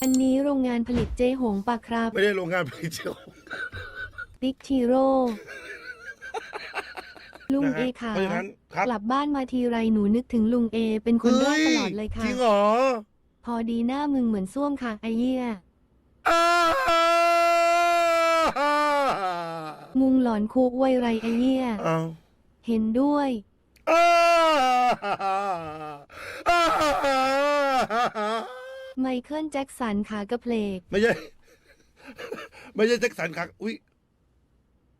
อันนี้โรงงานผลิตเจหงปะครับ ไม่ได้โรงงานผลิตเจลติ๊กทีโร่ ลุงนะเอฮะค่ะ เพราะฉะนั้นครับ กลับบ้านมาทีไรหนูนึกถึงลุงเอ เป็นคนแรกตลอดเลยค่ะ จริงเหรอพอดีหน้ามึงเหมือนส้วมค่ะไอเหี้ยอ้ามุงหลอนคุกไวยไรไอเหี้ยเอาเห็นด้วย อ้า ไมเคิลแจ็คสันขากระเพลก ไม่ใช่ ไม่ใช่แจ็คสันครับ อุ้ย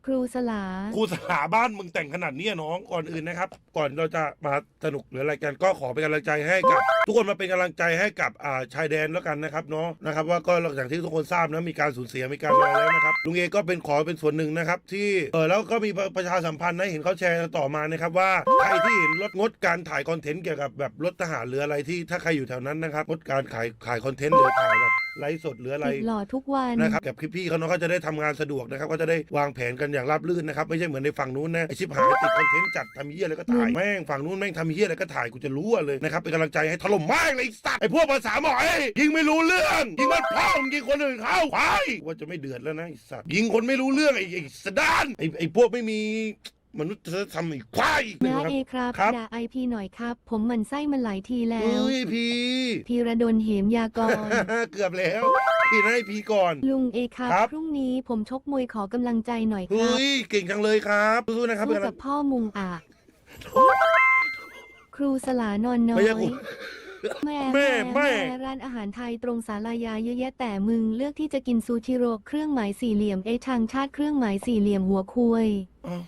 ครูสลา ครูสถาบ้านมึงแต่งขนาดนี้อะน้องก่อนอื่นนะครับ ก่อนเราจะมาสนุกหรืออะไรกันก็ขอเป็นกำลังใจให้กับ ทุกคนมาเป็นกำลังใจให้กับอ่าชายแดนแล้วกันนะครับเนาะนะครับ ว่าก็อย่างที่ทุกคนทราบนะมีการสูญเสียมีการอะไรแล้วนะครับลุงเอก็เป็นขอเป็นส่วนหนึ่งนะครับที่เออแล้วก็มีประชาสัมพันธ์นะเห็นเขาแชร์ต่อมานะครับว่าใครที่เห็นลดงดการถ่ายคอนเทนต์เกี่ยวกับแบบรถทหารหรืออะไรที่ถ้าใครอยู่แถวนั้นนะครับงดการขายขายคอนเทนต์หรือถ่ายแบบไลฟ์สดหรืออะไรติดหล่อทุกวัน นะครับกับพี่ๆเขาเนาะก็จะได้ทำงานสะดวกนะครับก็จะได้วางแผนกันอย่างราบรื่นนะครับไม่ใช่เหมือนในฝั่งนู้นนะไอชิบหายติดคอนเทนต์จัดทำเหี้ยอะไรก็ถ่ายแม่งฝั่งนู้นแม่งทำเหี้ยอะไรก็ถ่ายกูจะรู้อะเลยนะครับเป็นกำลังใจให้ถล่มแม่งเลยไอ้สัตว์ไอพวกภาษาหมอยยิงไม่รู้เรื่องยิงมันพ่อมึงยิงคนอื่นเขาควายว่าจะไม่เดือดแล้วนะไอสัตว์ยิงคนไม่รู้เรื่องไอไอสะดานไอไอพวกไม่มีมนุษยธรรมไอีกควายน้าเอครับครับด่าไอพีหน่อยครับ ผมหมันไส้มันหลายทีแล้วเฮ้ยพีพีระดลเหมยากร เกือบแล้ว พี่ให้พีก่อน ลุงเอครับครับ พรุ่งนี้ผมชกมวยขอกำลังใจหน่อยคเฮ้รับยเก่งจังเลยครับสู้ๆนะครับสู้เป็นกำลักับงพ่อมุงอะ ครูสลานอนน้อไม่ย ใช่ครูแม่แม่แม่ ร้านอาหารไทยตรงศาลายาเยอะแยะแต่มึงเลือกที่จะกินซูชิโร่เครื่องหมายสี่เหลี่ยมเอทางชาติเครื่องหมายสี่เหลี่ยมหัวคุย อ้าว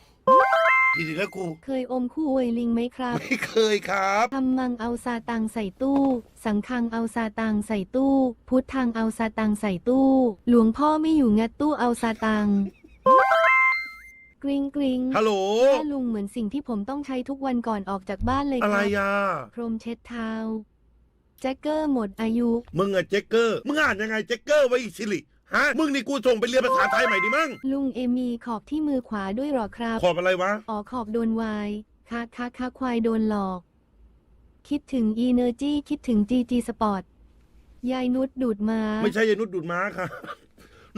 กี่สิแล้วกู เคยอมคู่อวยลิงไหมครับ ไม่เคยครับ ทำมังเอาซาตังใส่ตู้ สังคังเอาซาตังใส่ตู้ พุทธังเอาซาตังใส่ตู้ หลวงพ่อไม่อยู่งัดตู้เอาซาตัง กริงกริงฮัลโหลแม่ลุงเหมือนสิ่งที่ผมต้องใช้ทุกวันก่อนออกจากบ้านเลยอะคไรรับอะ พรมเช็ดเท้าแจ็คเกอร์หมดอายุ มึงอะแจ็คเกอร์ มึงอ่านยังไงแจ็คเกอร์ไว้อีสิริ ฮะ มึงนี่กูส่งไปเรียนภาษาไทยใหม่ดิมั้งลุงเอมีขอบที่มือขวาด้วยเหรอครับ ขอบอะไรวะ อ๋อขอบโดนวายคาคาคาควายโดนหลอก คิดถึงอีเนอร์จีคิดถึงจีจีสปอร์ตยายนุชดูดมา ไม่ใช่ยายนุชดูดม้าค่ะ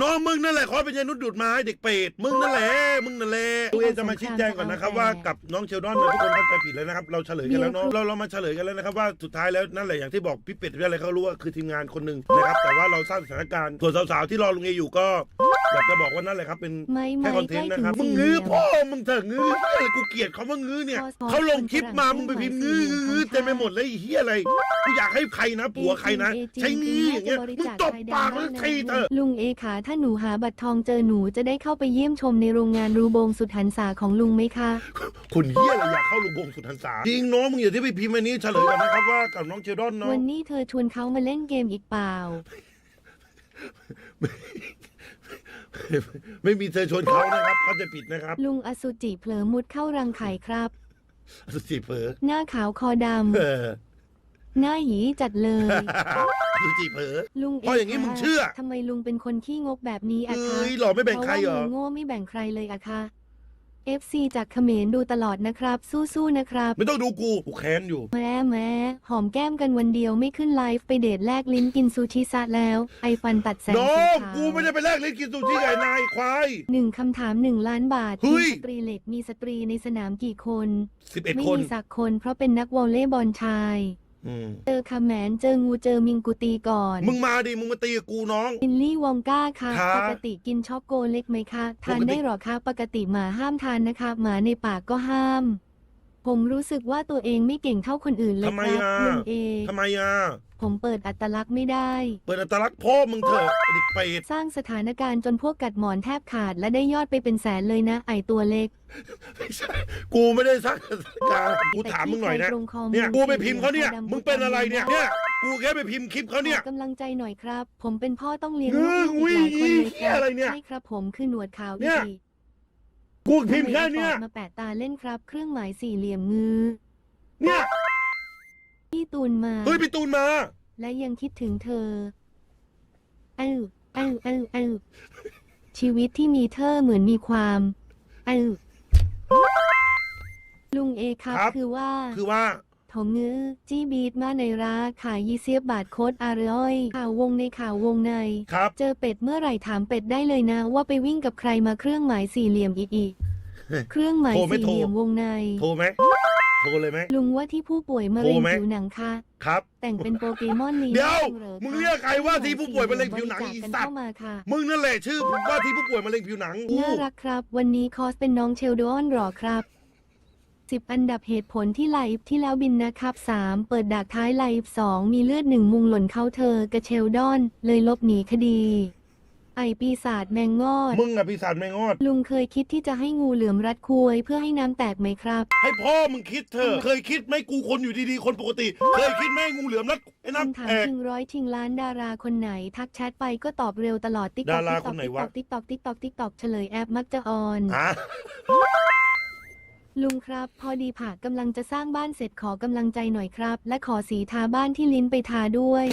น้องมึงนั่นแหละขอเป็นยายนุชดูดม้าไอ้เด็กเป็ดมึงนั่นแหละมึงนั่นแหละตัวเองจะมาชี้แจงก่อนนะครับว่ากับน้องเชลดอนเนี่ยทุกคนเข้าใจผิดแล้วนะครับเราเฉลยกันแล้วเนาะเราเรามาเฉลยกันแล้วนะครับว่าสุดท้ายแล้วนั่นแหละอย่างที่บอกพี่เป็ดพี่อะไรเขารู้ว่าคือทีมงานคนหนึ่งนะครับแต่ว่าเราสร้างสถานการณ์ส่วนสาวๆที่รอลุงเออยู่ก็ อยากจะบอกว่านั่นแหละครับเป็นไม่แค่ไม่คอนเทใกล้นต์นะถึครับงมึงสี่งื้อเหลี่ยมพ่อมึงเถอะงื้ออะไรกูเกลียดเขาว่างื้อเนี่ยพอสอนเขาลงคลิปมามึงไปพิมพ์งื้อคนฝรั่งงื้อเต็มไปหมดเลยไอ้เฮียอะไรกูอยากให้ใครนะผัวใครนะเอจริใช้งื้ออย่างเงี้ยน่จะบริมึงจาคตบปากไทแล้วยแดงทีเถอะ ลุงเอขาถ้าหนูหาบัตรทองเจอหนูจะได้เข้าไปเยี่ยมชมในโรงงานรูโบงสุดหันษาของลุงไหมคะ คนเฮียอะไรอยากเข้าลุงบงสุดทันษาจริงน้องมึงอย่าที่ไปพิมพ์อันนี้เฉลยกันนะครับว่ากับน้องเชลดอนเนาะวันนี้เธอชวนเขามาเล่นเกมอีกเปล่า ไม่มีเธอชวนเขานะครับเขาจะปิดนะครับลุงอสุจิเผลอมุดเข้ารังไข่ครับสุจิเผลอหน้าขาวคอดเออำหน้าหยีจัดเลยสุจิเผลอ ลุงเพราะอย่างนี้คะมึงเชื่อ ทำไมลุงเป็นคนขี้งกแบบนี้อะคะเอ้ยหล่อไม่แบ่งใครเหรอ พาะว่าลุงโง่ไม่แบ่งใครเลยอะคะ FC จากเขมรดูตลอดนะครับ สู้ๆนะครับไม่ต้องดูกูกูแค้นอยู่ แม่แม่หอมแก้มกันวันเดียวไม่ขึ้นไลฟ์ไปเดทแลกลิ้นกินซูชิซะแล้ว ไอฟันตัดแสงน้อสีงขาวกูไม่ได้ไปแลกลิ้นกินซูชิไก่นายควาย หนึ่งคำถามหนึ่งล้านบาทเฮ้ทีมยสตรีเหล็กมีสตรีในสนามกี่คน สิบเอ็ดไม่คน มีสักคนเพราะเป็นนักวอลเลย์บอลชาย อืมเจอคาแมนเจองูเจอมิงกูตีก่อน มึงมาดิ มึงมาตีกับกูน้องวินลี่วองก้าค่ะ ครับ ปกติกินช็อกโกเล็กไหมคะ ทานปกติได้หรอคะ ปกติหมาห้ามทานนะคะ หมาในปากก็ห้าม ผมรู้สึกว่าตัวเองไม่เก่งเท่าคนอื่นเลยทำไมครับอะลุงเอ ทำไมอะ ผมเปิดอัตลักษณ์ไม่ได้ เปิดอัตลักษณ์พ่อมึงเถอะไอ้เด็กเป็ดสร้างสถานการณ์จนพวกกัดหมอนแทบขาดและได้ยอดไปเป็นแสนเลยนะ ไอตัวเล็กไม่ใช่กูไม่ได้สร้างสถานการณ์กูถามมึงหน่อยนะ แต่ที่ใครตรงคอเนี่ยมึงกูไปพิมพ์เขาเนี่ยสีดำมึงเป็นอะไรเนี่ยเนี่ยกูแค่ไปพิมพ์คลิปเขาเนี่ย ขอกำลังใจหน่อยครับ ผมเป็นพ่อต้องเลี้ยงเอลูอกอุ้ยอีกหลายคนเลยเหี้คยรับอะไรเนี่ยใช่ครับผมคือหนวดขาวเนี่อียก กูพิมพ์แค่เนี้ยทำไมเอาปอดมาแปะตาเล่นครับ เครื่องหมายสี่เหลี่ยมงือเนี่ยพี่ตูนมา เฮ้ยพี่ตูนมา และยังคิดถึงเธอเอ้าเอ้าเอ้าเอ้าชีวิตที่มีเธอเหมือนมีความเอ้าลุงเอครับ ครับ คือว่า คือว่า โทเขางื้อจี้บีดมาในราขายยี่เสียบบาทโคตรอร่อยข่าววงในข่าววงใน ครับ เจอเป็ดเมื่อไหร่ถามเป็ดได้เลยนะ ว่าไปวิ่งกับใครมาเครื่องหมายสี่เหลี่ยมอีอีเครื่องหมายโทรไม่สี่โทร เหลี่ยมวงใน โทรไหมโทรเลยไหม ลุงว่าที่ผู้ป่วยมะเร็งโทรไหม ผิวหนังคะครับ แต่งเป็นโปเกมอนลีเดี๋ยวหรอมึงคะเรียกใครว่าที่ผู้ป่วยมะเร็งผิวหนังบริจาคอีกันสัตว์ เข้ามาค่ะ มึงนั่นแหละชื่อว่าที่ผู้ป่วยมะเร็งผิวหนังน่ารักครับ วันนี้คอสเป็นน้องเชลดอนหรอครับ สิบอันดับเหตุผลที่ไลฟ์ที่แล้วบินนะครับสามเปิดดากท้ายไลฟ์สองมีเลือดหนึ่งมุงหล่นเข้าเธอกระเชลดอน เลยลบหนีคดี ไอปีศาจแมงงอด มึงอะปีศาจแมงงอด ลุงเคยคิดที่จะให้งูเหลือมรัดควยเพื่อให้น้ำแตกไหมครับ ให้พ่อมึงคิดเถอะเคยคิดไหมกูคนอยู่ดีๆคนปกติ เคยคิดไหมงูเหลือมนัดไอ้น้ำคำถามแตก ชิงร้อยชิงล้านดาราคนไหน ทักแชทไปก็ตอบเร็วตลอดติ๊กต็อกดาราคนไหนวะ ติ๊กต็อกติ๊กต็อกติ๊กต็อกเฉลยแอปมักจะออนฮะ ลุงครับ พอดีผ่ากำลังจะสร้างบ้านเสร็จขอกำลังใจหน่อยครับ และขอสีทาบ้านที่ลิ้นไปทาด้วย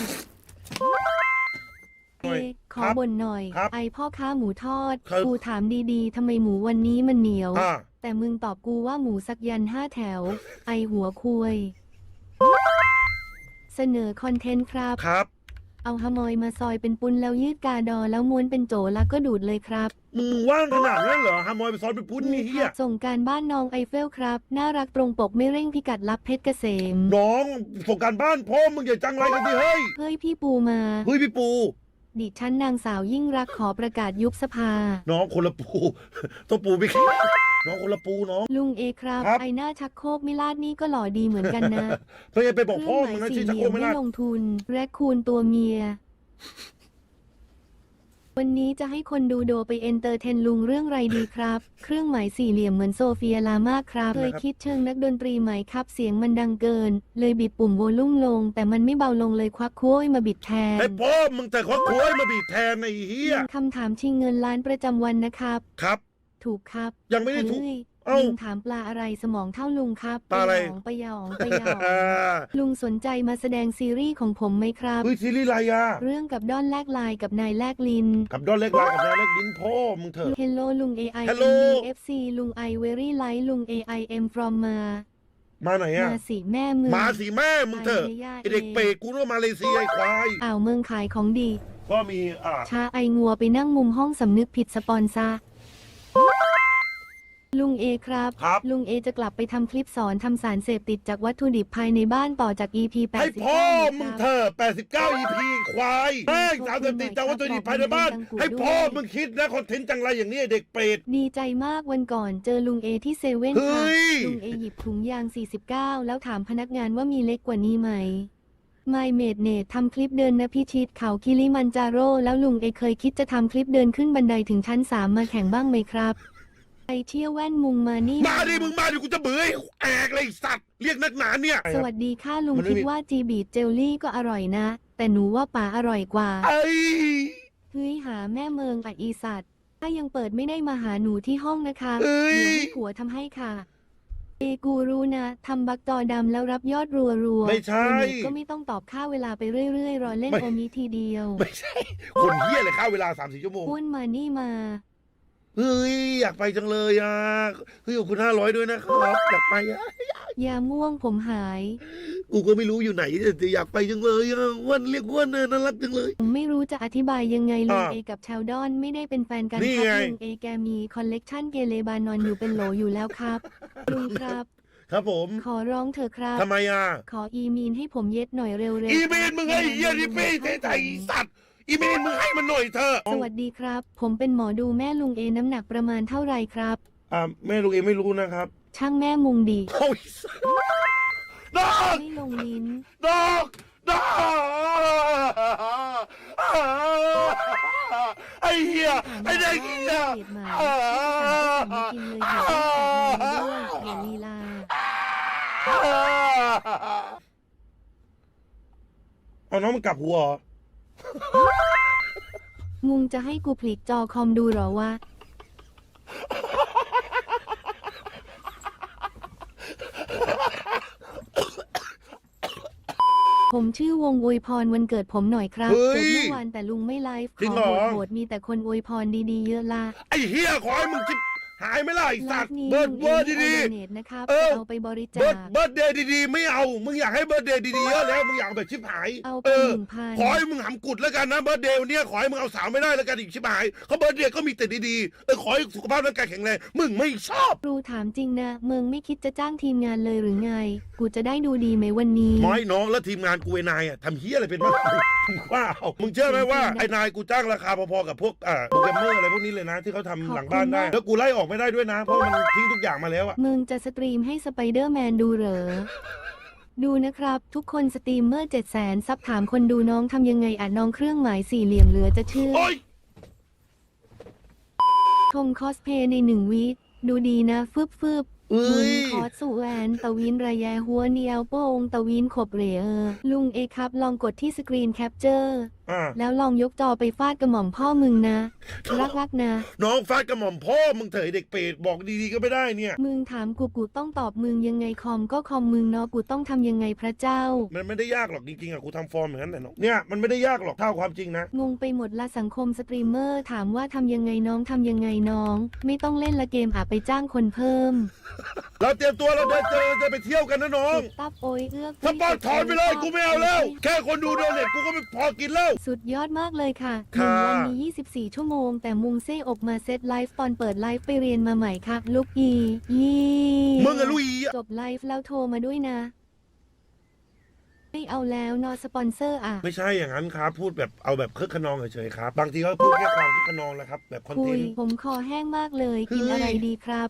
หน่อยเอะขคอรับบ่นหน่อยครับไอพ่อค้าหมูทอดครับกูถามดีๆทำไมหมูวันนี้มันเหนียวอ่าแต่มึงตอบกูว่าหมูสักยันห้าแถว ไอหัวคุย เสนอคอนเทนต์ครับครับ เอาฮามอยมาซอยเป็นปุนแล้วยืดกาดอแล้วม้วนเป็นโจแล้วก็ดูดเลยครับมึงว่างขนาดนั้นเหรอฮามอยไปซ้อนไปพุ้นนี่เฮียส่งการบ้านน้องไอเฟลครับ น่ารักตรงปกไม่เร่งพิกัดรับเพชรเกษม น้องส่งการบ้านพ่อมึงอย่าจังไรกันดิเฮ้ยเฮ้ยพี่ปูมาเฮ้ยพี่ปูดิฉันนางสาวยิ่งรักขอประกาศยุบสภา น้องคนละปูต้องปูไปคิด น้องคนละปูน้อง ลุงเอครับ ครับ ไอหน้าชักโครกมิลาดนี่ก็หล่อดีเหมือนกันนะเพื่อไปบอกพ่อเคมึรื่งหมายนะสี่ที่เหชักลี่โครยกมไม่ไม่ได้ลงทุน แรคคูนตัวเมีย วันนี้จะให้คนดูโดไปเอนเตอร์เทนลุงเรื่องไรดีครับ เครื่องหมายสี่เหลี่ยมเหมือนโซเฟียลามากครับเคยคิดเชิงนักดนตรีไหมครับ เสียงมันดังเกิน เลยบิดปุ่มโวลุ่มลง แต่มันไม่เบาลงเลยควักโค้ยมาบิดแทนให้พ่อมึงแต่ควักโค้ยมาบีบแทนไอ้เฮียคำถามชิงเงินล้านประจำวันนะครับ ครับ ถูกครับยังไม่ได้ถูกเฮ้ยเอ้าลุงถามปลาอะไรสมองเท่าลุงครับปลาอะไร ปยองปยองปยองลุงสนใจมาแสดงซีรีส์ของผมไหมครับ เฮ้ยซีรีส์อะไรอะเรื่องกับด้อนแลกลายกับนายแลกลิน กับดอนเล็กลายกับนายเล็กดินพ่อมึงเถอะ Hello ลุง AI Hello FC ลุง I very like ลุง AI M from มา มาไหนอะมาสิแม่เมืองมาสิแม่มึงเถอะไปย่าไอเด็กเปรตกูนึกว่ามาเลเซียไอ้ควายอ่าวเมืองขายของดี ก็มีอ่า ชาไองัวไปนั่งมุมห้องสำนึกผิดสปอนซา ลุงเอครับ ครับ ลุงเอจะกลับไปทำคลิปสอนทำสารเสพติดจากวัตถุดิบภายในบ้านต่อจาก EP 89ให้พ่อนะมึงคเถรับอะ89 EP ควายแม่งสามสิบติดจากวัตถุดิบภายในบ้าน ให้พ่อมึงคิดนะคอนเทนต์จังไรอย่างนี้ไอ้เด็กเปรต ดีใจมากวันก่อนเจอลุงเอที่เซเว่นเฮ้ค่ะย ลุงเอหยิบถุงยาง 49 แล้วถามพนักงานว่ามีเล็กกว่านี้ไหม ไม่เมดเนตทำคลิปเดินนะพิชิตเขาคิริมันจาโร่แล้วลุงเอเคยคิดจะทำคลิปเดินขึ้นบันไดถึงชั้น3มาแข่งบ้างไหมครับไปเที่ยวแว่นมุงมานี่ มาดิมึงมาดิกูจะเบื่อให้แอกเลยไอ้สัตว์เรียกนักหนาเนี่ย สวัสดีค่ะลุงมันไม่คิดมี ว่าจีบีดเจลลี่ก็อร่อยนะ แต่หนูว่าป๋าอร่อยกว่าไอ้เฮ้ยหาแม่เมืองอะอีสัตว์ ถ้ายังเปิดไม่ได้มาหาหนูที่ห้องนะคะ เอ้ยเดี๋ยวให้ผัวทำให้ค่ะ เอกูรู้นะทำบักจอดำแล้วรับยอดรัวรัวๆไม่ใช่เดี๋ยวหนูก็ไม่ต้องตอบค่าเวลาไปเรื่อยๆ รอเล่นไม่โอมิทีเดียว ไม่ใช่ คนเฮียเลยค่าเวลา3 4ชั่วโมงอ้วนมานี่มา เฮ้ยอยากไปจังเลยอะเฮ้ยขอบคุณห้าร้อยด้วยนะครับอยากไปอะยาม่วงผมหาย กูก็ไม่รู้อยู่ไหนแต่อยากไปจังเลยอะอ้วันเรียกอ้วันน่ะน่ารักจังเลย ผมไม่รู้จะอธิบายยังไงลุงอ่าเอกับชาวดอนไม่ได้เป็นแฟนกันนี่ครับไงลุงเอแกมีคอลเลกชันเกเลบานอนอยู่เป็นโหลอยู่แล้วครับลุงครับ ครับผมขอร้องเถอะครับ ทำไมอะขออีมีนให้ผมเย็ดหน่อยเร็วๆอีเมนมึงไอ้เฮียดิเป้เทไทยสัตว์ อีเมนมึงให้มันหน่อยเถอะสวัสดีครับ ผมเป็นหมอดูแม่ลุงเอน้ำหนักประมาณเท่าไหร่ครับ อ่าแม่ลูกเองไม่รู้นะครับ ช่างแม่มุงดีโอ้ยสัตว์ดอกไม่ลงลิ้นดอกดอกไอ้เหี้ยไอ้เด็กเหี้ยเกลียดหมาไม่กินเลยเดี๋ยวต้องแอบด้วยอย่าลีลาเอาน้องมันกลับหัวเหรอ มุงจะให้กูพลิกจอคอมดูเหรอวะ ผมชื่อวงอวยพรวันเกิดผมหน่อยครับเฮ้ยเกิดเมื่อวานแต่ลุงไม่ไลฟ์จริงขเหรออ โหดๆมีแต่คนอวยพรดีๆเยอะละ ไอ้เหี้ยขอให้มึงจิบ หายไหม่ล่ะไอ้ไลสัตว์ฟ์นี้เบิร์ดลุงเบิร์ดเอดีเอาโดเนทนะครับเออ เอาไปบริๆจาเบิร์ดคเบิร์ดเดย์ดีๆ ไม่เอา มึงอยากให้เบิร์ดเดย์ดีๆเยอะแล้ว มึงอยากเอาแบบชิบหาย เอาไปเออหนึ่งพันขอให้มึงหำกุดแล้วกันนะเบิร์ดเดย์วันเนี้ยขอให้มึงเอาสาวไม่ได้แล้วกันอีกชิบหายเขาเบิร์ดเดย์ก็มีแต่ดีๆ เออขอให้สุขภาพร่างกายแข็งแรง มึงไม่ชอบ ครูถามจริงนะมึงไม่คิดจะจ้างทีมงานเลยหรือไง กูจะได้ดูดีไหมวันนี้น้อยน้องแล้วทีมงานกูไอ้นายอะทำเฮี้ยอะไรเป็นบ้างมึง ว่าเอามึงเชื่อไหมว่าไอ้นายกูจ้างราคาพอๆกับพวกอ่าโปรแกรมเมอร์อะไรพวกนี้เลยนะ ที่เขาทำหลังบ้านได้ แล้วกูไล่ออกไม่ได้ด้วยนะ เพราะมันทิ้งทุกอย่างมาแล้วอะมึงจะสตรีมให้สไปเดอร์แมนดูเหรอ ดูนะครับ ทุกคนสตรีมเมอร์เจ็ดแสนซับถามคนดูน้องทำยังไงอะน้องเครื่องหมายสี่เหลี่ยมเหลือจะเชื่อโอ๊ยชมคอสเพย์ในหนึ่งวิดูดีนะฟึบฟึบ เอ้มึงยคอสสุแวนตะวินระแยหัวเนียวโป้งตะวินขบเหรอลุงเอครับลองกดที่สกรีนแคปเจอร์อ่าแล้วลองยกจอไปฟาดกระหม่อมพ่อมึงนะ รักรักๆนะ น้องฟาดกระหม่อมพ่อมึงเถอะเด็กเปรตบอกดีๆก็ไม่ได้เนี่ย มึงถามกูกูต้องตอบมึงยังไงคอมก็คอมมึงเนาะกูต้องทำยังไงพระเจ้า มันไม่ได้ยากหรอกจริงๆอะกูทำฟอร์มอย่างนั้นแหละน้องเนี่ยมันไม่ได้ยากหรอกเท่าความจริงนะ งงไปหมดละสังคมสตรีมเมอร์ถามว่าทำยังไงน้องทำยังไงน้อง ไม่ต้องเล่นละเกมอาไปจ้างคนเพิ่มเราเตรียมตัวเราเดินเจอจะไปเที่ยวกันนะน้องกดตับโอยเอื้อกสปอนถอนไปเลยกูไม่เอาแล้ว แค่คนดูโดเน็ตกูก็ไม่พอกินแล้ว สุดยอดมากเลยค่ะหค่ะนึ่งวันมี 24 ชั่วโมง แต่มุงเซ่ออกมาเซตไลฟ์ตอนเปิดไลฟ์ไปเรียนมาใหม่ค่ะ ลูกอียี่มึงกับลุยอะจบไลฟ์แล้วโทรมาด้วยนะ ไม่เอาแล้วนอสปอนเซอร์อะ ไม่ใช่อย่างนั้นครับ พูดแบบเอาแบบคึกขนองเฉยๆครับ บางทีก็พูดแค่ความคึกขนองแหละครับ แบบคอนคุเทยนต์ ผมคอแห้งมากเลยเฮ้ยกินอะไรดีครับ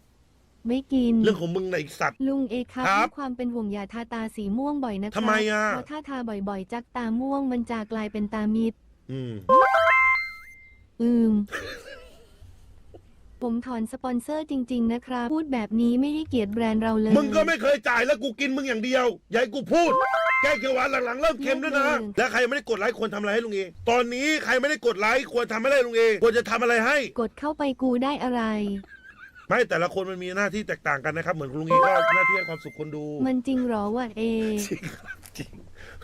ไม่กิน เรื่องของมึงในะไอ้สัตว์ ลุงเอครับครับด้วยความเป็นห่วงอย่าทาตาสีม่วงบ่อยนะครับทำไมอะ เพราะถ้าทาบ่อยๆ จักตาม่วงมันจะกลายเป็นตามิด อืม อืม ผมถอนสปอนเซอร์จริง ๆ นะครับ พูดแบบนี้ไม่ให้เกียรติแบรนด์เราเลยมึงก็ไม่เคยจ่ายแล้วกูกินมึงอย่างเดียวอย่าให้กูพูด แก้เขียวหวานหลังๆเริ่มเค็มด้วยนะอืมและใครไม่ได้กดไลค์ควรทำอะไรให้ลุงเอ ตอนนี้ใครไม่ได้กดไลค์ควรทำอะไรให้ลุงเอ ควรจะทำอะไรให้ กดเข้าไปกูได้อะไร ไม่แต่ละคนมันมีหน้าที่แตกต่างกันนะครับ เหมือนลุงเอก็หน้าที่ให้ความสุขคนดูมันจริงเหรอวะเอ จริงจริง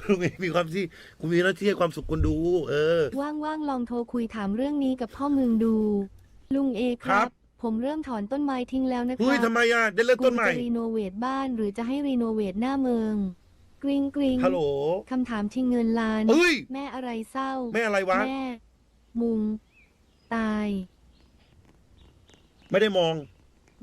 ลุงเอมีความที่กูมีหน้าที่ให้ความสุขคนดู เออ ว่างๆลองโทรคุยถามเรื่องนี้กับพ่อมึงดู ลุงเอคครัรับ บ ผมเริ่มถอนต้นไม้ทิ้งแล้วนะคเฮ้ยรับทำไมอะได้เริ่มกูต้นใหม่จะรีโนเวทบ้านหรือจะให้รีโนเวทหน้าเมือง กริงกริงฮัลโหลคำถามชิงเงินล้านเฮ้ยแม่อะไรเศร้า แม่อะไรวะ แม่ มุง ตาย ไม่ได้มอง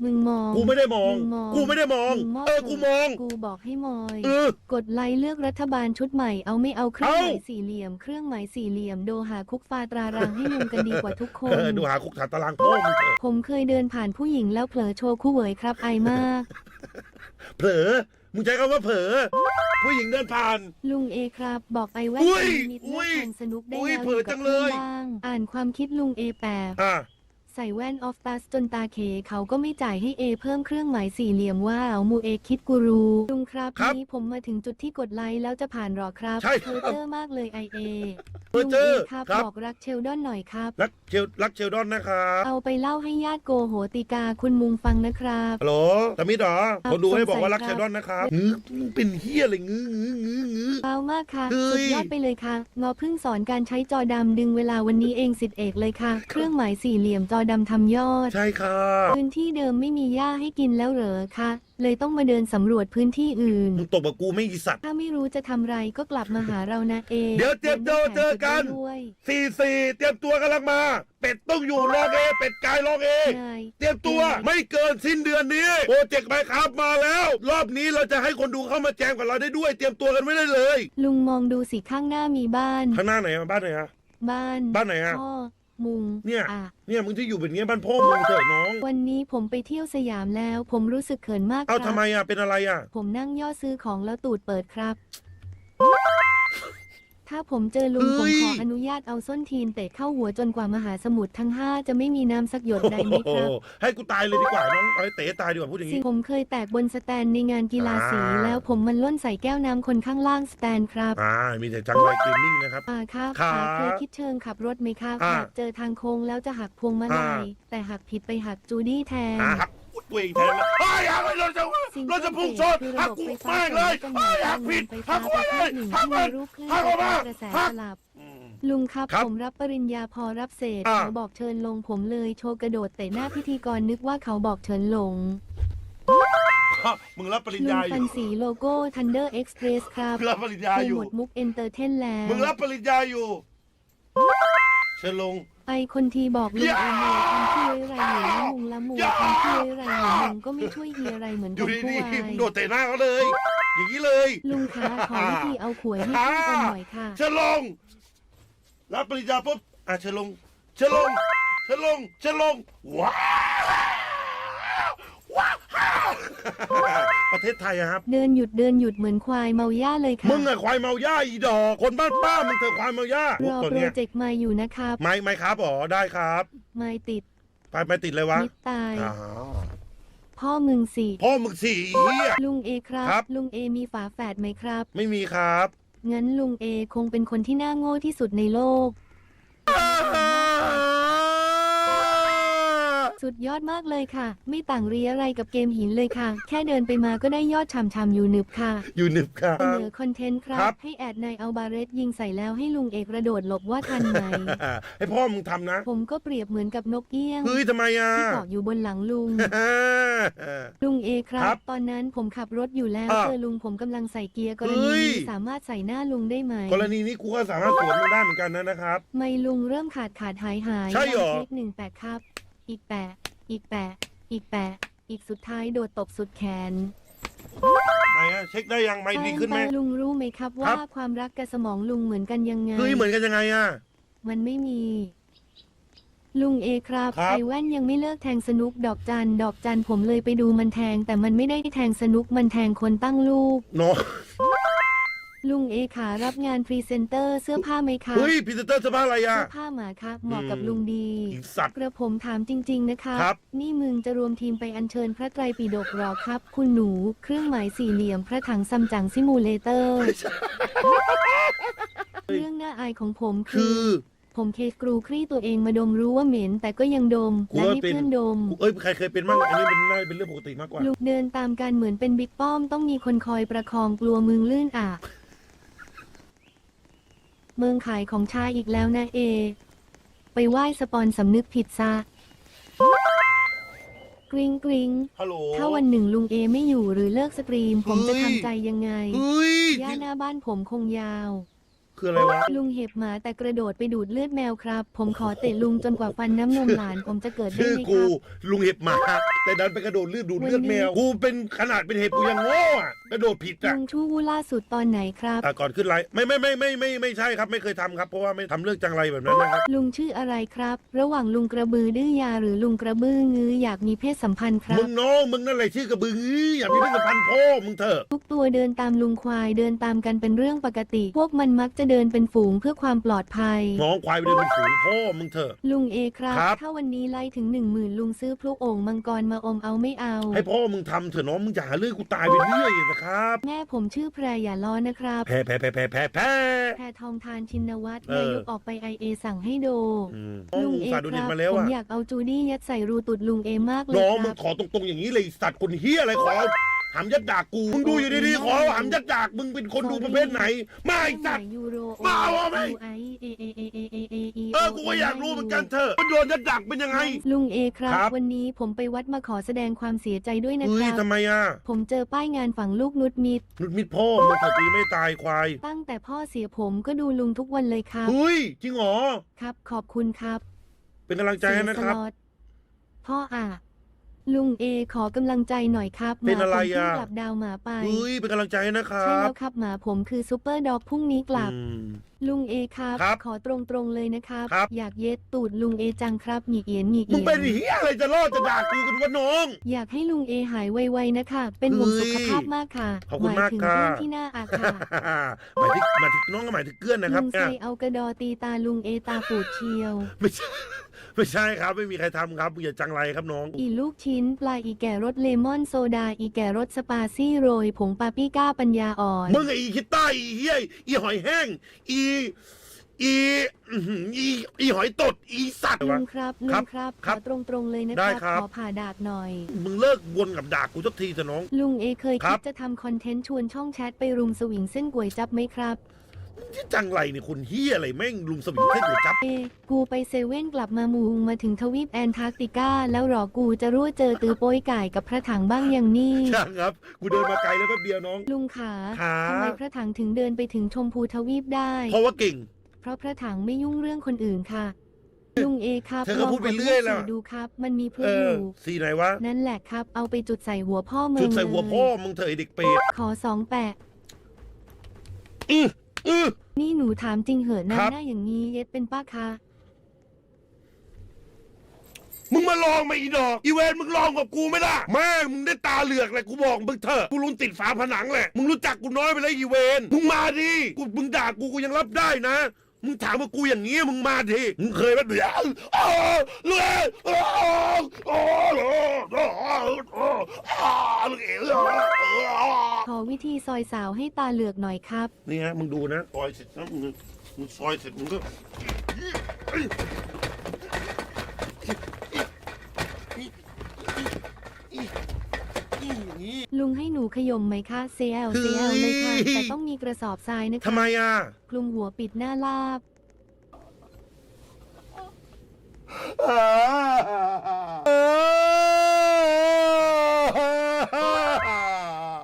มึงมองกูไม่ได้มองมึงมองกูไม่ได้มองมึงมองเออ กูมอง กูบอกให้มอยเออ กดไลค์เลือกรัฐบาลชุดใหม่เอาไม่เอาเครื่องหมายเอ้าสี่เหลี่ยม เครื่องหมายสี่เหลี่ยมโดหาคุกฟาตรารังให้ลุงกันดีกว่าทุกคเอน อ ดูหาคุกฐานตารางพ่อมึงเถอะผมเคยเดินผ่านผู้หญิงแล้วเผลอโชว์คู่เหวยครับไอายมาก เผลอ มึงใช้คำว่าเผลอ ผู้หญิงเดินผ่าน ลุงเอครับ บอกไอแว่นอุ้ยนิดอุ้เลิกยแข่งสนุกได้อุ้ยแล้วเผลอจังเลยกับพื่อนบ้างอ่านความคิดลุงเอแปบ อะ ใส่แว่นออฟตัสจนตาเขเขาก็ไม่จ่ายให้เอเพิ่มเครื่องหมายสี่เหลี่ยมว่าเอามูเอคิดกูรูลุงครับครับนี้ผมมาถึงจุดที่กดไลค์แล้วจะผ่านหรอครับใช่ครับเพอเจอร์มากเลยไอเอเพอเจอร์ครับครับ บอกรักเชลดอนหน่อยครับ รักเชลรักเชลดอนนะครับเอาไปเล่าให้ญาติโกโหติกาคุณมุงฟังนะครับ ฮัลโหลตามิดเหรอครับคนดูให้บอกว่าสงสัยรักคเชรับลดอนนะครับงื้อมึงเป็นเฮียอะไรงื้องื้องื้องื้อเบามากค่ะ เฮ้สุยดยอดไปเลยค่ะ งอเพิ่งสอนการใช้จอดำดึงเวลาวันนี้เองสิทธิเอกเลยค่ะ เครื่องหมายสี่เหลี่ยมจอดำทำยอด ใช่ค่ะ พื้นที่เดิมไม่มีหญ้าให้กินแล้วเหรอคะ เลยต้องมาเดินสำรวจพื้นที่อื่น มึงตบกับกูไม่อีสัตว์ ถ้าไม่รู้จะทำไรก็กลับมาหาเรานะเอเดี๋ยวเตรียมตัวเจอกัน ด้วยสี่สี่เตรียมตัวกำลังมา เป็ดต้องอยู่รองเอเป็ดกายรองเอนายเตรียมตัวไม่เกินสิ้นเดือนนี้โปรเจกต์ไมครับมาแล้ว รอบนี้เราจะให้คนดูเข้ามาแจมกับเราได้ด้วย เตรียมตัวกันไว้ได้เลย ลุงมองดูสิข้างหน้ามีบ้าน ข้างหน้าไหนอะบ้านไหนอะบ้านบ้านไหนอะ พ่อ มุงเนี่ย อะ เนี่ยมึงที่อยู่แบบนี้บ้านพ่อมึงเถอะน้อง วันนี้ผมไปเที่ยวสยามแล้ว ผมรู้สึกเขินมากคเอารัทำไมอะเป็นอะไรอะผมนั่งย่อซื้อของแล้วตูดเปิดครับ ถ้าผมเจอลุงผมขออนุญาตเอาส้นทีนเตะเข้าหัวจนกว่ามหาสมุทรทั้งห้าจะไม่มีน้ำสักหยดใดไหมครับโอ้โหให้กูตายเลยดีกว่าน้องเอาให้เต๋ตายดีกว่าพูดอย่างสิ่นี้ งผมเคยแตกบนสแตนในงานกีฬาสีอ่า แล้วผมมันล่นใส่แก้วน้ำคนข้างล่างสแตนครับอ่ามีแต่จังไรเกมมิ่งนะครับ อ่าครับครับขาเคยคิดเชิงขับรถไหมครับอ่าหากเจอทางโค้งแล้วจะหักพวงมาลัยอ่าแต่หักผิดไปหักจูดี้แทน อ่าหักพูดตัวเองแทนเลยเฮ้ย หักไปเราจะเราจะพุ่งชนหักกูไฟฟ้าแม่งเลยส่งเฮ้ยให้หักผิดหัฟ้ากไว้ประเลเภยทหนึ่งหักมันหักออกมาหักลุงครับผมรับปริญญาพอรับเศษเขาบอกเชิญลงผมเลยโชว์กระโดดเตะหน้าพิธีกรนึกว่าเขาบอกเชิญลงมึงรับปริญญาอยู่นสีโลโก้ Thunder Express ครับรับปริญญาอยู่หมดมุกเอนเตอร์เทนแล้วมึงรับปริญญาอยู่ เชิญลง ไอคนทีบอกลุงอย่าเองเลยทำที่ไรหนูละมุงละมุงอย่าทำที่ไรหนูลุงก็ไม่ช่วยเฮียอะไรเหมือนอกัยู่นผู้ดีวาๆมึงยโดดเตะหน้าเขาเลย อย่างนี้เลยลุงคะขอวิธีเอาขวยให้ขึ้นกันหน่อยค่ะเชิญลงรับปริญญาปุ๊บอะเชิญลงเชิญลงเชิญลงเชิญลงว้าวว้าว ประเทศไทยอะครับ เดินหยุดเดินหยุดเหมือนควายเมาหญ้าเลยค่ะมึงอะควายเมาหญ้าอีดอกคนบ้านป้ามึงเถอะควายเมาหญ้ารอตัวโปรเนี้ยเจกต์มาอยู่นะครับไม่ไม่ครับอ๋อได้ครับ ไม่ติดไปไปติดเลยวะมิดตาย อ๋อพ่อมึงสิพ่อมึงสี่อีเหี้ย ลุงเอครับ ครับ ลุงเอมีฝาแฝดไหมครับ ไม่มีครับงั้นลุงเอคงเป็นคนที่น่าโง่ที่สุดในโลก สุดยอดมากเลยค่ะ ไม่ต่างเรียอะไรกับเกมหินเลยค่ะ แค่เดินไปมาก็ได้ยอดชำๆอยู่หนึบค่ะอยู่หนึบครัเสนบอคอนเทนต์ครัครับ บ ให้แอดนายอัลบาเรสยิงใส่แล้วให้ลุงเอกกระโดดหลบว่าทันไหมให้พ่อมึงทำนะผมก็เปรียบเหมือนกับนกเอี้ยงเฮ้ยทำไมอะ ที่เกาะอยู่บนหลังลุง ลุงเอครัครับบ ตอนนั้นผมขับรถอยู่แล้วอ่าเจอลุงผมกำลังใส่เกียร์กรเฮ้ณียนี้สามารถใส่หน้าลุงได้ไหม กรณีนี้กูก็สามารถสวนมึงได้เหมือนกันนะนะครับ ไม่ลุงเริ่มขาดขาดหายหายใช่เหรอ ลงคลิกหนึ่งแปดครับ อีกแปะ อีกแปะ อีกแปะ อีกสุดท้ายโดดตบสุดแขนไม่อะเช็คได้ยังไม่ดีขึ้นไหม ป้าลุงรู้ไหมครับคว่ารับ ความรักกับสมองลุงเหมือนกันยังไง เฮ้ยเหมือนกันยังไงอะมันไม่มี ลุงเอครับครับ ไอแว่นยังไม่เลิกแทงสนุกดอกจันดอกจันผมเลยไปดูมันแทง แต่มันไม่ได้แทงสนุกมันแทงคนตั้งลูก เนาะ ลุงเอขารับงานพรีเซนเตอร์เสื้อผ้าไหมคะเฮ้ยพรีเซนเตอร์เสื้อผ้าอะไรอะ เสื้อผ้าหมาครับเหมาะกับอืมลุงดีอีสัตว์ กระผมถามจริง ๆ นะคะ ครับ นี่มึงจะรวมทีมไปอัญเชิญพระไตรปิฎกหรอครับ คุณหนู เครื่องหมายสี่เหลี่ยมพระถังซัมจั๋งซิมูเลเตอร์ เรื่องน่าอายของผมคืคือ อ ผมเคกรูครี่ตัวเองมาดมรู้ว่าเหม็น แต่ก็ยังดม กูและว่าให้เป็น เพื่อนดม เอ้ยใครเคยเป็นบ้างอันนี้เป็นน่าจะเป็นเรื่องปกติมากกว่า ลุกเดินตามกันเหมือนเป็นบิ๊กป้อม ต้องมีคนคอยประคองกลัวมึงลื่นอะ เมืองขายของชาอีกแล้วนะเอ ไปไหว้สปอนสำนึกผิดซะ กริงกริงฮัลโหล ถ้าวันหนึ่งลุงเอไม่อยู่หรือเลิกสตรีม ผมจะเฮ้ยทำใจยังไง เฮ้ยย่าหน้าบ้านผมคงยาว คืออะไรวะ ลุงเห็บหมาแต่กระโดดไปดูดเลือดแมวครับ ผมขอเตะลุงจนกว่าฟันน้ำนมหลานผมจะเกิดได้ชื่อไหมคกูรับ ลุงเห็บหมา แต่ดันไปกระโดดเลือดดูดเลือดแมว กูเป็นขนาดเป็นเห็บกูยังโง่อะกระโดดผิดอะลุงชู้ล่าสุดตอนไหนครับ อะก่อนขึ้นไลฟ์ไม่ไม่ไม่ไม่ไม่ไม่ใช่ครับไม่เคยทำครับเพราะว่าไม่ทำเรื่องจังไรแบบนั้นนะครับ ลุงชื่ออะไรครับ ระหว่างลุงกระบือดื้อยาหรือลุงกระบืองื้ออยากมีเพศสัมพันธ์ครัมึบ งน้องมึงนั่นแหละชื่อกระบืออื้ออย่ามีเพศสัมพันธ์พ่อมึงเถอะ ทุกตัวเดินตามลุงควายเดินตามกันเป็นเรื่องปกติ พวกมันมักจะเดินเป็นฝูงเพื่อความปลอดภัย น้องควายไปเดินเป็นฝูงพ่อมึงเถอะ ลุงเอครับ ครับ ถ้าวันนี้ไล่ถึงหนึ่งหมื่นลุงซื้อพลุโอ่งมังกรมาอมเอาไม่เอา ให้พ่อมึงทำเถอะน้องมึงจะหาเรื่องกูตายไปเรื่อยนะครับแม่ผมชื่อแพรอย่าล้อนะครับ แพ้แพ้แพ้แพ้แพ้แพ้แพรทองทานชินวัตรเออนายกออกไปไอเอสั่งให้โด อืมน้องลุงมึงเอฝากคดูดิรันบมาแล้วผมอะอยากเอาจูดี้ยัดใส่รูตุดลุงเอมากเลยน้องคมึรังบ ขอตรงๆอย่างนี้เลยสัตว์คนเฮียอะไรขอ หำยัดดากกูมึงดูอยู่ดีๆขอหำยัดดากมึงเป็นคนดูประเภทไหนไม่สัตว์ ยูโรมาเอาไหม ไอเอเอเอเอเอเอเออกูก็อยากรู้เหมือนกันเถอะมันโดนยัดดากเป็นยังไง ลุงเอครับ ครับ วันนี้ผมไปวัดมาขอแสดงความเสียใจด้วยนะเฮ้คยรับ ทำไมอะผมเจอป้ายงานฝังลูกนุดมิดนุดมิดพ่อมึงเถอะตีไม่ตายควายตั้งแต่พ่อเสียผมก็ดูลุงทุกวันเลยครับ เฮ้ยจริงเหรอครับ ขอบคุณครับเป็นกำลังใจให้นะครับ เสียสล็อตพ่ออะ ลุงเอขอกำลังใจหน่อยครับเป็นอะไรหมาผมเพิ่งอะกลับดาวหมาไปเฮ้ยเป็นกำลังใจให้นะครัใช่บแล้วครับหมาผมคือซูเปอร์ด็อกพรุ่งนี้กลับ อืม ลุงเอครับ ครับขอตรงๆเลยนะครับ ครับ อยากเย็ดตูดลุงเอจังครับหงีกเอียนหงีกมึงเอียเป็นนเฮียอะไรจะรอดจะด่ากูกันวะน้อง อยากให้ลุงเอหายไวๆนะคะ เป็นห่วงเฮ้สุยขภาพมากค่ะขอบคุณหมายถึงมากค่ะ เพื่อนที่หน้าอาค่ะหมายถึงหมายถึงน้องก็หมายถึงเกื้อนนะครับลุงเนี่ใส่ยเอากระดอตีตาลุงเอตาปูดเชียว ไม่ใช่ ไม่ใช่ครับ ไม่มีใครทำครับมึงอย่าจังไรครับน้อง อีลูกชิ้นปลาอีแก่รสเลมอนโซดา อีแก่รสสปาซี่โรย ผงปาปริก้าปัญญาอ่อน มึงไอ้อีคิดใต้อีเฮียอีหอยแห้ง อีอีอื้อหืออีอีหอยตดอีสัตว์ลุวะ งครับลุครับงครับคขรัอบตรงๆเลยนะคได้รับครับ ขอผ่าดากหน่อย มึงเลิกวนกับด่ากูสักทีเถอะน้อง ลุงเอเคยครัคิบดจะทำคอนเทนต์ชวนช่องแชทไปรุมสวิงเส้นก๋วยจับไหมครับ ที่จังไรเนี่ยคนเฮียอะไรแม่งลุงสวิงให้เดือดจับ เอกูไปเซเว่นกลับมามูงมาถึงทวีปแอนทาร์กติกา แล้วหรอกูจะรู้เจอตือโป้ยไก่กับพระถังบ้างอย่างนี้ช่างครับ กูเดินมาไกลแล้วแป๊บเดียวน้อง ลุงขาครับทำไมพระถังถึงเดินไปถึงชมพูทวีปได้ เพราะว่าเก่ง เพราะพระถังไม่ยุ่งเรื่องคนอื่นค่ะ ลุงเอครับเธอก็พูดไปเรื่อยแล้วลงกดเลขสี่ดูครับ มันมีพลุเอออยู่สีไหนวะนั่นแหละครับ เอาไปจุดใส่หัวพ่อมึงจุดใส่หัวพ่อเลยมึงเถอะไอเด็กเปรตขอสองแปะ อือ อือนี่หนูถามจริงเหอะหน้าครับ หน้าอย่างนี้เย็ดเป็นป้าคะ มึงมาลองมาอีดอก อีเวนมึงลองกับกูไหม่ล่ะแม่งมึงได้ตาเหลือกเลยกูบอกมึงเถอะกูรุนติดฝาผนังแหละมึงรู้จักกูน้อยไปแล้วอีเวนมึงมาดิกูมึงด่ากูกูยังรับได้นะ มึงถามว่ากูอย่างนี้มึงมาดิมึงเคยไหมเดี๋ยวอ้าวเลยอ้าวอ้าวอ้าวอ้าวอ้าวลูกเอ๋อ้าวขอวิธีซอยสาวให้ตาเหลือกหน่อยครับ นี่ฮะมึงดูนะซอยเสร็จนะมึงมึงซอยเสร็จมึงก็อย่างนี้ ลุงให้หนู ขยมไหมคะเซลเซลเลยค่ะ แต่ต้องมีกระสอบทรายนะคะทำไมอะ คลุมหัวปิดหน้าลาบ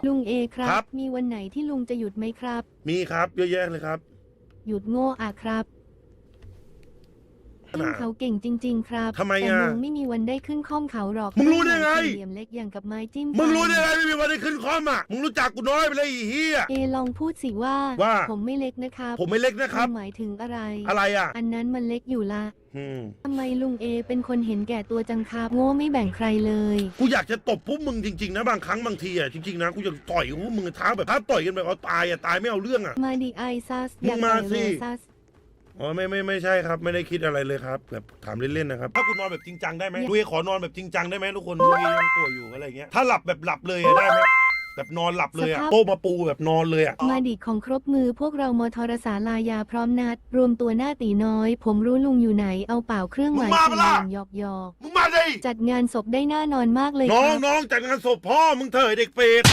ลุงเอครัครับ บ มีวันไหนที่ลุงจะหยุดไหมครับ มีครับเยอะแยะเลยครับ หยุดโง่อะครับ ขนาดขึ้นเขาเก่งจริง ๆ ครับทำไมแต่อะลุงไม่มีวันได้ขึ้นข้อมเขาหรอกมึงรู้ได้ไงสี่เหลี่ยมเล็กอย่างกับไม้จิ้มมึงฟันรู้ได้ไงไม่มีวันได้ขึ้นคอมอะ มึงรู้จักกูน้อยไปเลยไอีเฮีย เอลองพูดสิว่า ว่า ผมไม่เล็กนะครับผมไม่เล็กนะครับ ณหมายถึงอะไร อะไรอะ อันนั้นมันเล็กอยู่ละอืม ทำไมลุงเอเป็นคนเห็นแก่ตัวจังครับโง่ไม่แบ่งใครเลย กูอยากจะตบพวกมึงจริงๆนะบางครั้งบางทีอะจริงๆนะกูอยากต่อยพวกมึงท้าแบบท้าต่อยกันแบบเอาตายอะตายไม่เอาเรื่องอะ มาดีไอซัสมึงอยากมาต่อยสิ เวอร์ซัส อ๋อไม่ไม่ไม่ใช่ครับ ไม่ได้คิดอะไรเลยครับแบบถามเล่นๆนะครับถ้ากูนอนแบบจริงจังได้ไหมลุยขอนอนแบบจริงจังได้ไหมทุกคนลุยยังป่วยอยู่อะไรเงี้ยถ้าหลับแบบหลับเลยอะได้ไหมแบบนอนหลับเลยอะโต๊ะมาปูแบบนอนเลยอะมาดิของครบมือพวกเรามทรสาลายาพร้อมนัด รวมตัวหน้าตีน้อย ผมรู้ลุงอยู่ไหนเอาเปล่าเครื่องหมายมึงมาสี่ปะเหล่ะลี่ยมหยอกหยอกมึงมาดิจัดงานศพได้น่านอนมากเลยน้องครับ น้องจัดงานศพพ่อมึงเถอะไอ้เด็กเปรต